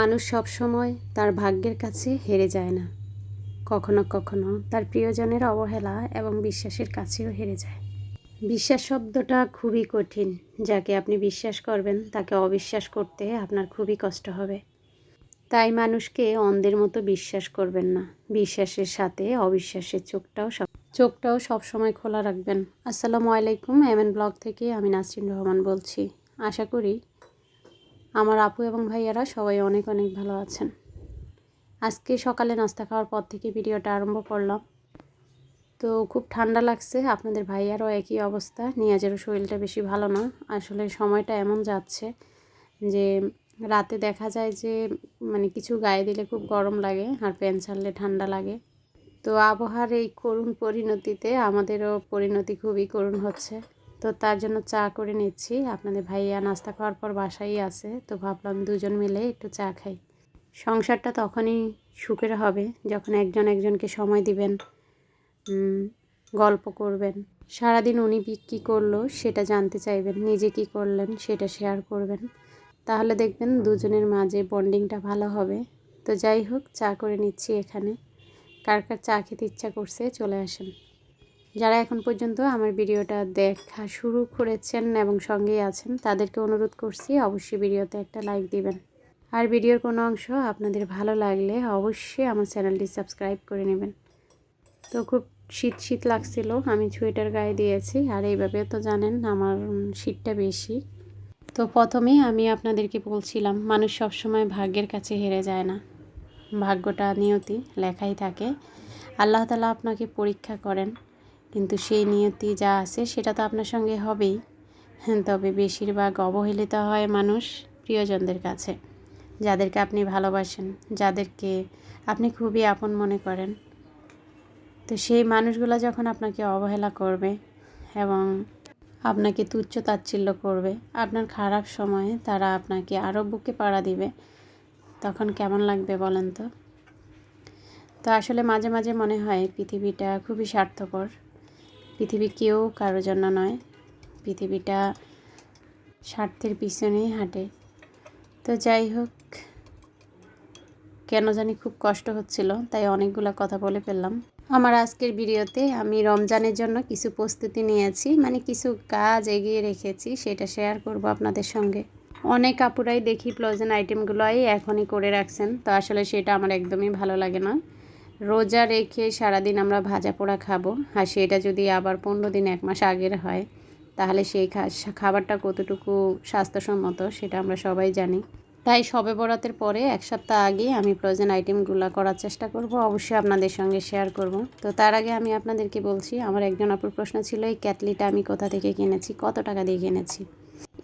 মানুষ সবসময় তার ভাগ্যের কাছে হেরে যায় না। কখনো কখনো তার প্রিয়জনের অবহেলা এবং বিশ্বাসের কাছেও হেরে যায়। বিশ্বাস শব্দটা খুবই কঠিন। যাকে আপনি বিশ্বাস করবেন, তাকে অবিশ্বাস করতে আপনার খুবই কষ্ট হবে। তাই মানুষকে অন্ধের মতো বিশ্বাস করবেন না। বিশ্বাসের সাথে অবিশ্বাসের চোখটাও সব, চোখটাও সবসময় খোলা রাখবেন। আসসালামু আলাইকুম এম এন ব্লগ থেকে আমি নাসরিন রহমান বলছি। আশা করি আমার আপু এবং ভাইয়ারা সবাই অনেক অনেক ভালো আছেন। আজকে সকালে নাস্তা খাওয়ার পর থেকে ভিডিওটা আরম্ভ করলাম। তো খুব ঠান্ডা লাগছে, আপনাদের ভাইয়ারও একই অবস্থা। নিয়াজেরও শরীরটা বেশি ভালো না। আসলে সময়টা এমন যাচ্ছে যে রাতে দেখা যায় যে মানে কিছু গায়ে দিলে খুব গরম লাগে আর প্যান্ট ছাড়লে ঠান্ডা লাগে। তো আবহাওয়ার এই করুণ পরিণতিতে আমাদেরও পরিণতি খুবই করুণ হচ্ছে। তো তার জন্য চা করে নিচ্ছি। আপনাদের ভাইয়া নাস্তা খাওয়ার পর বাসাই আছে। তো ভাবলাম দুজন মিলে একটু চা খাই। সংসারটা তখনই সুখের হবে যখন একজন একজনকে সময় দিবেন গল্প করবেন। সারাদিন উনি কী করল সেটা জানতে চাইবেন, নিজে কী করলেন সেটা শেয়ার করবেন। তাহলে দেখবেন দুজনের মাঝে বন্ডিংটা ভালো হবে। তো যাই হোক, চা করে নিচ্ছি এখানে। কার কার চা খেতে ইচ্ছা করছে চলে আসেন। যারা এখন পর্যন্ত আমার ভিডিওটা দেখা শুরু করেছেন এবং সঙ্গেই আছেন, তাদেরকে অনুরোধ করছি অবশ্যই ভিডিওতে একটা লাইক দিবেন। আর ভিডিওর কোনো অংশ আপনাদের ভালো লাগলে অবশ্যই আমার চ্যানেলটি সাবস্ক্রাইব করে নেবেন। তো খুব শীত শীত লাগছিল, আমি সোয়েটার গায়ে দিয়েছি, আর এইভাবে তো জানেন আমার শীতটা বেশি। তো প্রথমেই আমি আপনাদেরকে বলছিলাম, মানুষ সবসময় ভাগ্যের কাছে হেরে যায় না। ভাগ্যটা নিয়তি, লেখাই থাকে। আল্লাহ তালা আপনাকে পরীক্ষা করেন। কিন্তু সেই নিয়তি যা আছে সেটা তো আপনার সঙ্গে হবেই। হ্যাঁ, তবে বেশিরভাগ অবহেলিত হয় মানুষ প্রিয়জনদের কাছে যাদেরকে আপনি ভালোবাসেন যাদেরকে আপনি খুবই আপন মনে করেন। তো সেই মানুষগুলো যখন আপনাকে অবহেলা করবে এবং আপনাকে তুচ্ছ তাচ্ছিল্য করবে আপনার খারাপ সময়ে তারা আপনাকে আরও বুকে পাড়া দিবে তখন কেমন লাগবে বলেন তো? তো আসলে মাঝে মাঝে মনে হয় পৃথিবীটা খুবই স্বার্থপর। পৃথিবী কেউ কারোর জন্য নয়। পৃথিবীটা স্বার্থের পিছনেই হাঁটে। তো যাই হোক, কেন জানি খুব কষ্ট হচ্ছিল, তাই অনেকগুলো কথা বলে ফেললাম। আমার আজকের ভিডিওতে আমি রমজানের জন্য কিছু প্রস্তুতি নিয়েছি মানে কিছু কাজ এগিয়ে রেখেছি, সেটা শেয়ার করব আপনাদের সঙ্গে। অনেক কাপুরাই দেখি প্লোজেন আইটেমগুলোই এখনই করে রাখছেন, তো আসলে সেটা আমার একদমই ভালো লাগে না। রোজা রেখে সারাদিন আমরা ভাজা পোড়া খাব। আর সেটা যদি আবার পনেরো দিন, এক মাস আগের হয়, তাহলে সেই খাবারটা কতটুকু স্বাস্থ্যসম্মত সেটা আমরা সবাই জানি। তাই সবে বরাতের পরে এক সপ্তাহ আগে আমি প্রয়োজন আইটেমগুলো করার চেষ্টা করব। অবশ্যই আপনাদের সঙ্গে শেয়ার করব। তো তার আগে আমি আপনাদেরকে বলছি, আমার একজন অপর প্রশ্ন ছিল, এই ক্যাটলিটা আমি কোথা থেকে কিনেছি? কত টাকা দিয়ে কিনেছি?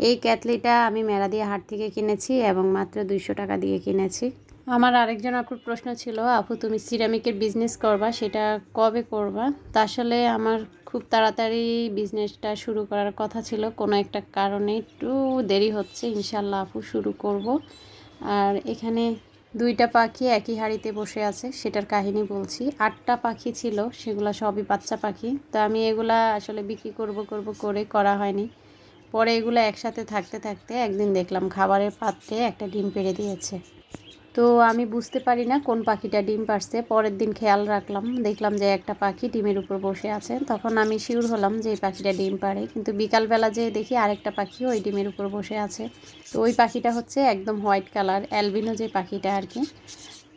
এই ক্যাটলিটা আমি মেরাদিয়া হাট থেকে কিনেছি এবং মাত্র দুইশো টাকা দিয়ে কিনেছি। আমার আরেকজন আপুর প্রশ্ন ছিল, আপু, তুমি সিরামিকের বিজনেস করবা, সেটা কবে করবা? তা আসলে আমার খুব তাড়াতাড়ি বিজনেসটা শুরু করার কথা ছিল। কোনো একটা কারণে একটু দেরি হচ্ছে ইনশাল্লাহ আপু শুরু করব। আর এখানে দুইটা পাখি একই হাঁড়িতে বসে আছে, সেটার কাহিনী বলছি। আটটা পাখি ছিল, সেগুলো সবই বাচ্চা পাখি। তো আমি এগুলা আসলে বিক্রি করব করব করে করা হয়নি। পরে এগুলো একসাথে থাকতে থাকতে একদিন দেখলাম খাবারের পাত্রে একটা ডিম পেড়ে দিয়েছে। তো আমি বুঝতে পারি না কোন পাখিটা ডিম পারছে। পরের দিন খেয়াল রাখলাম, দেখলাম যে একটা পাখি ডিমের উপর বসে আছে। তখন আমি শিওর হলাম যে এই পাখিটা ডিম পারে। কিন্তু বিকালবেলা যে দেখি আরেকটা পাখি ওই ডিমের উপর বসে আছে। তো ওই পাখিটা হচ্ছে একদম হোয়াইট কালার, অ্যালবিনো যে পাখিটা আর কি।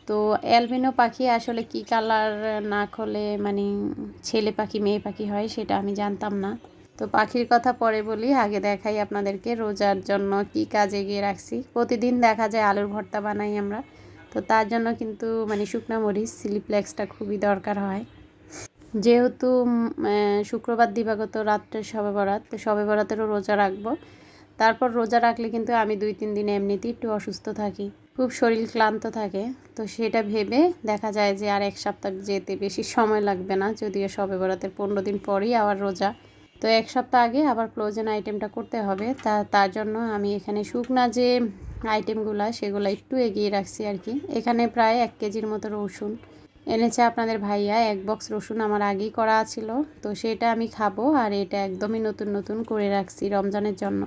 তো অ্যালবিনো পাখি আসলে কি কালার না খোলে মানে ছেলে পাখি, মেয়ে পাখি হয় সেটা আমি জানতাম না। তো পাখির কথা পরে বলি, আগে দেখাই আপনাদেরকে রোজার জন্য কি কাজ এগিয়ে রাখছি। প্রতিদিন দেখা যায় আলুর ভর্তা বানাই আমরা। তো তার জন্য কিন্তু মানে শুকনো মরিচ, সিলিপ্লেক্সটা খুবই দরকার হয়। যেহেতু শুক্রবার দিবাগত রাত্রে সবে বরাত, তো সবে বরাতেরও রোজা রাখব। তারপর রোজা রাখলে কিন্তু আমি দুই তিন দিন এমনিতেই একটু অসুস্থ থাকি। খুব শরীর ক্লান্ত থাকে। তো সেটা ভেবে দেখা যায় যে আর এক সপ্তাহ যেতে বেশি সময় লাগবে না, যদিও সবে বরাতের পনেরো দিন পরেই আবার রোজা। তো এক সপ্তাহ আগে আবার ফ্রোজেন আইটেমটা করতে হবে। তা, তার জন্য আমি এখানে শুকনা যে আইটেমগুলো সেগুলো একটু এগিয়ে রাখছি আর কি। এখানে প্রায় এক কেজির মতো রসুন এনেছে আপনাদের ভাইয়া। এক বক্স রসুন আমার আগেই করা ছিল, তো সেটা আমি খাব আর এটা একদমই নতুন নতুন করে রাখছি রমজানের জন্য।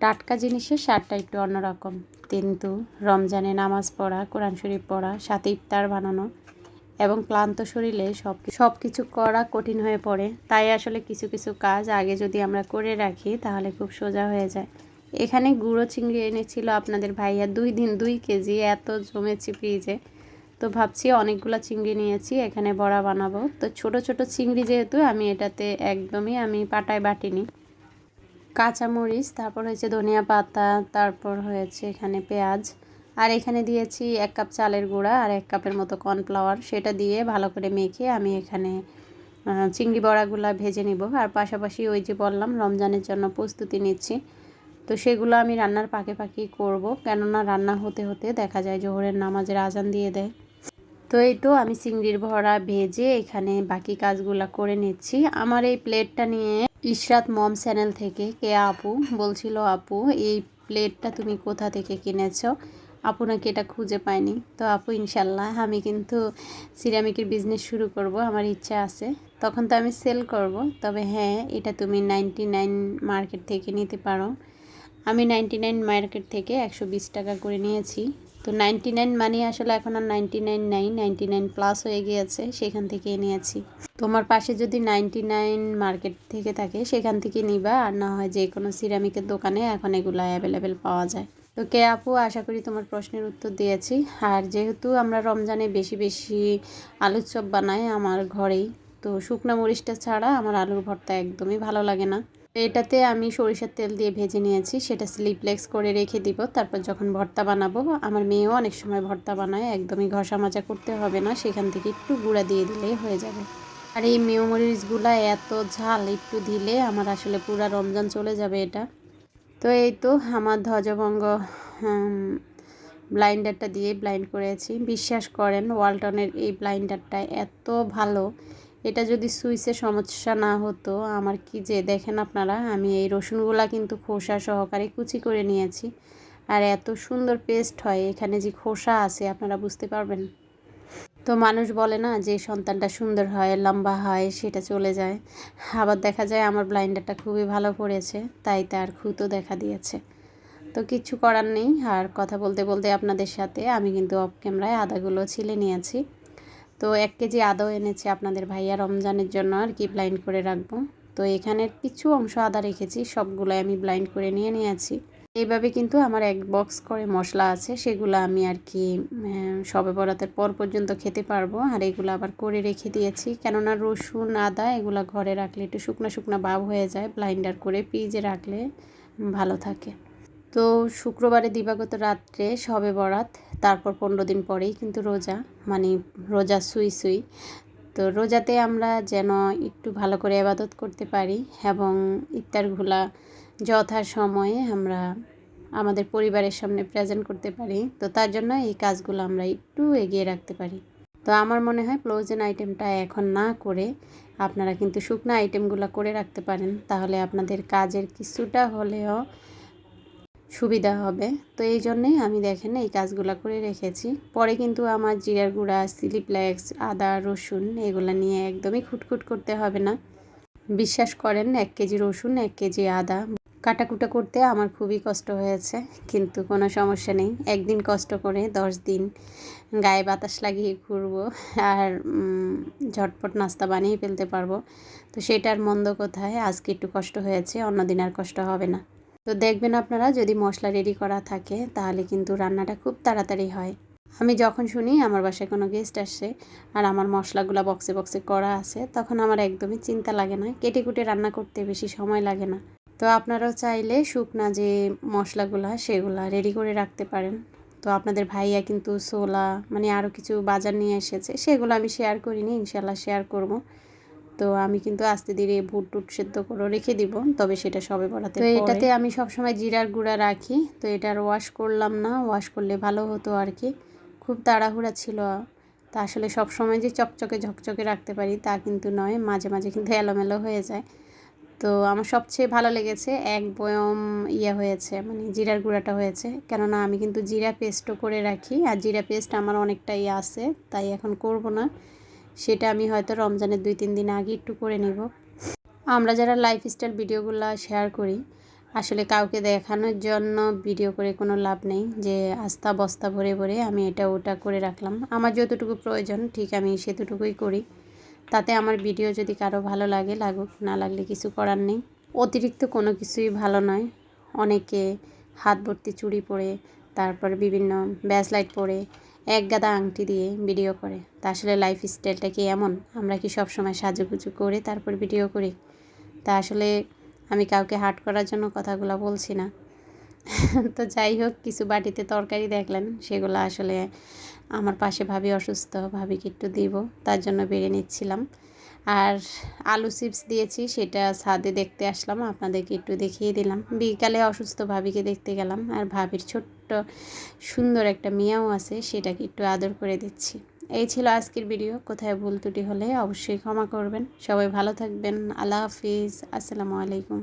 টাটকা জিনিসের স্বাদটা একটু অন্যরকম। কিন্তু রমজানে নামাজ পড়া, কোরআন শরীফ পড়া, সাথে ইফতার বানানো এবং ক্লান্ত শরীরে সব সব কিছু করা কঠিন হয়ে পড়ে। তাই আসলে কিছু কিছু কাজ আগে যদি আমরা করে রাখি, তাহলে খুব সোজা হয়ে যায়। এখানে গুঁড়ো চিংড়ি এনেছিল আপনাদের ভাইয়া। দুই দিন, দুই কেজি এত জমেছি ফ্রিজে। তো ভাবছি অনেকগুলো চিংড়ি নিয়েছি, এখানে বড়া বানাবো। তো ছোট ছোট চিংড়ি যেহেতু, আমি এটাতে একদমই আমি পাটায় বাটিনি। কাঁচামরিচ, তারপর হয়েছে ধনিয়া পাতা, তারপর হয়েছে এখানে পেঁয়াজ। আর এখানে দিয়েছি এক কাপ চালের গুঁড়া আর এক কাপের মতো কর্নফ্লাওয়ার। সেটা দিয়ে ভালো করে মেখে আমি এখানে চিংড়ি বড়াগুলা ভেজে নিব। আর পাশাপাশি ওই যে বললাম, রমজানের জন্য প্রস্তুতি নিচ্ছি। তো সেগুলো আমি রান্নার পাকে পাকি করব। কেননা রান্না হতে হতে দেখা যায় জোহরের নামাজের আজান দিয়ে দেয়। তো এই তো আমি চিংড়ির ভরা ভেজে এখানে বাকি কাজগুলো করে নিচ্ছি। আমার এই প্লেটটা নিয়ে ইশরাত মম চ্যানেল থেকে কে আপু বলছিল, আপু, এই প্লেটটা তুমি কোথা থেকে কিনেছো? আপু নাকি এটা খুঁজে পায়নি। তো আপু, ইনশাল্লাহ আমি কিন্তু সিরামিকের বিজনেস শুরু করব, আমার ইচ্ছা আছে। তখন তো আমি সেল করব, তবে হ্যাঁ এটা তুমি নাইনটি নাইন মার্কেট থেকে নিতে পারো। আমি নাইনটি নাইন মার্কেট থেকে একশো বিশ টাকা করে নিয়েছি। তো নাইনটি নাইন মানে আসলে এখন আর নাইনটি নাইন নাই নাইনটি নাইন প্লাস হয়ে গিয়েছে, সেখান থেকে নিয়েছি। তোমার পাশে যদি নাইনটি নাইন মার্কেট থেকে থাকে, সেখান থেকে নিবা, আর না হয় যে কোনো সিরামিকের দোকানে, এখন এগুলো অ্যাভেলেবেল পাওয়া যায়। তো কে আপু, আশা করি তোমার প্রশ্নের উত্তর দিয়েছি। আর যেহেতু আমরা রমজানে বেশি বেশি আলুর চপ বানাই আমার ঘরেই, তো শুকনো মরিচটা ছাড়া আমার আলুর ভর্তা একদমই ভালো লাগে না। এটাতে আমি সরিষার তেল দিয়ে ভেজে নিয়েছি, সেটা স্লিপলেক্স করে রেখে দিব, তারপর যখন ভর্তা বানাবো, আমার মেয়েও অনেক সময় ভর্তা বানায়, একদমই ঘষা মাজা করতে হবে না, সেখান থেকে একটু গুঁড়া দিয়ে দিলেই হয়ে যাবে। আর এই মেয়মরিচগুলা এত ঝাল, একটু দিলে আমার আসলে পুরা রমজান চলে যাবে এটা। তো এই তো আমার ধ্বজভঙ্গ ব্লাইন্ডারটা দিয়ে ব্লাইন্ড করেছি। বিশ্বাস করেন, ওয়ালটনের এই ব্লাইন্ডারটা এত ভালো। এটা যদি সুইচে সমস্যা না হতো, আমার কি যে, দেখেন আপনারা, আমি এই রসুনগুলা কিন্তু খোসা সহকারে কুচি করে নিয়েছি। আর এত সুন্দর পেস্ট হয়, এখানে যে খোসা আছে, আপনারা বুঝতে পারবেন। তো মানুষ বলে না যে সন্তানটা সুন্দর হয়, লম্বা হয়, সেটা চলে যায়। আবার দেখা যায় আমার ব্লাইন্ডারটা খুবই ভালো পড়েছে, তাই তার খুঁতো দেখা দিয়েছে। তো কিছু করার নেই, আর কথা বলতে বলতে আপনাদের সাথে আমি কিন্তু অফ ক্যামেরায় আদাগুলো ছিলে নিয়েছি। তো এক কেজি আদাও এনেছি আপনাদের ভাইয়া রমজানের জন্য আর কি ব্লাইন্ড করে রাখব। তো এখানের কিছু অংশ আদা রেখেছি সবগুলো আমি ব্লাইন্ড করে নিয়ে নিয়েছি। এইভাবে কিন্তু আমার এক বক্স করে মশলা আছে, সেগুলো আমি আর কি সবে বরাতের পর পর্যন্ত খেতে পারব। আর এগুলো আবার করে রেখে দিয়েছি। কেননা রসুন, আদা এগুলো ঘরে রাখলে একটু শুকনো শুকনো ভাব হয়ে যায় ব্লাইন্ডার করে পিজে রাখলে ভালো থাকে। তো শুক্রবারে দিবাগত রাত্রে সবে বরাত, তারপর পনেরো দিন পরেই কিন্তু রোজা মানে রোজা সুই সুই। তো রোজাতে আমরা যেন একটু ভালো করে আবাদত করতে পারি এবং ইফতারগুলা যথা সময়ে আমরা আমাদের পরিবারের সামনে প্রেজেন্ট করতে পারি। তো তার জন্য এই কাজগুলো আমরা একটু এগিয়ে রাখতে পারি। তো আমার মনে হয় ফ্লোজেন আইটেমটা এখন না করে আপনারা কিন্তু শুকনো আইটেমগুলো করে রাখতে পারেন। তাহলে আপনাদের কাজের কিছুটা হলেও সুবিধা হবে। তো এই জন্যেই আমি দেখেন এই কাজগুলো করে রেখেছি। পরে কিন্তু আমার জিরার গুঁড়া সিলিপ্লেক্স আদা, রসুন এগুলো নিয়ে একদমই খুটখুট করতে হবে না। বিশ্বাস করেন, এক কেজি রসুন, এক কেজি আদা কাটাকুটা করতে আমার খুবই কষ্ট হয়েছে, কিন্তু কোনো সমস্যা নেই। একদিন কষ্ট করে দশ দিন গায়ে বাতাস লাগিয়ে ঘুরবো আর ঝটপট নাস্তা বানিয়ে ফেলতে পারব। তো সেটার মন্দ কোথায় আজকে একটু কষ্ট হয়েছে, অন্যদিন আর কষ্ট হবে না। তো দেখবেন আপনারা, যদি মশলা রেডি করা থাকে, তাহলে কিন্তু রান্নাটা খুব তাড়াতাড়ি হয়। আমি যখন শুনি, আমার বাসায় কোনো গেস্ট আসছে আর আমার মশলাগুলো বক্সে বক্সে করা আছে, তখন আমার একদমই চিন্তা লাগে না। কেটে কুটে রান্না করতে বেশি সময় লাগে না। তো আপনারাও চাইলে শুকনা যে মশলাগুলা সেগুলা রেডি করে রাখতে পারেন। তো আপনাদের ভাইয়া কিন্তু সোলা মানে আরও কিছু বাজার নিয়ে এসেছে সেগুলো আমি শেয়ার করিনি ইনশাল্লাহ শেয়ার করব। তো আমি কিন্তু আস্তে ধীরে ভুট টুট সেদ্ধ করে রেখে দিব তবে সেটা সবে বলাতে তো এটাতে আমি সবসময় জিরার গুঁড়া রাখি তো এটার ওয়াশ করলাম না ওয়াশ করলে ভালো হতো আর কি। খুব তাড়াহুড়া ছিল। তা আসলে সবসময় যে চকচকে ঝকচকে রাখতে পারি তা কিন্তু নয় মাঝে মাঝে কিন্তু এলোমেলো হয়ে যায়। তো আমার সবচেয়ে ভালো লেগেছে, এক বয়ম ইয়ে হয়েছে মানে জিরার গুঁড়াটা হয়েছে। কেননা আমি কিন্তু জিরা পেস্টও করে রাখি, আর জিরা পেস্ট আমার অনেকটাই আছে, তাই এখন করব না। সেটা আমি হয়তো রমজানের দুই তিন দিন আগে একটু করে নেব। আমরা যারা লাইফস্টাইল ভিডিওগুলো শেয়ার করি, আসলে কাউকে দেখানোর জন্য ভিডিও করে কোনো লাভ নেই, যে আস্তা বস্তা ভরে ভরে আমি এটা ওটা করে রাখলাম। আমার যতটুকু প্রয়োজন, ঠিক আমি সেতটুকুই করি। তাতে আমার ভিডিও যদি কারও ভালো লাগে, লাগুক, না লাগলে কিছু করার নেই। অতিরিক্ত কোনো কিছুই ভালো নয়। অনেকে হাত ভর্তি চুড়ি পরে, তারপর বিভিন্ন ব্যাসলাইট পরে, এক গাদা আংটি দিয়ে ভিডিও করে। তা আসলে লাইফ স্টাইলটা কি এমন? আমরা কি সব সময় সাজুগুজু করে তারপর ভিডিও করি? তা আসলে আমি কাউকে হাট করার জন্য কথাগুলো বলছি না। তো যাই হোক, কিছু বাটিতে তরকারি দেখলেন, সেগুলো আসলে আমার পাশে ভাবি অসুস্থ, ভাবিকে একটু দিব, তার জন্য বেড়ে নিচ্ছিলাম। আর আলু চিপস দিয়েছি, সেটা ছাদে দেখতে আসলাম, আপনাদেরকে একটু দেখিয়ে দিলাম। বিকালে অসুস্থ ভাবিকে দেখতে গেলাম, আর ভাবির ছোট্ট, সুন্দর একটা মিয়াও আছে, সেটাকে একটু আদর করে দিচ্ছি। এই ছিল আজকের ভিডিও, কোথায় ভুল ত্রুটি হলে অবশ্যই ক্ষমা করবেন। সবাই ভালো থাকবেন, আল্লাহ হাফিজ, আসসালামু আলাইকুম।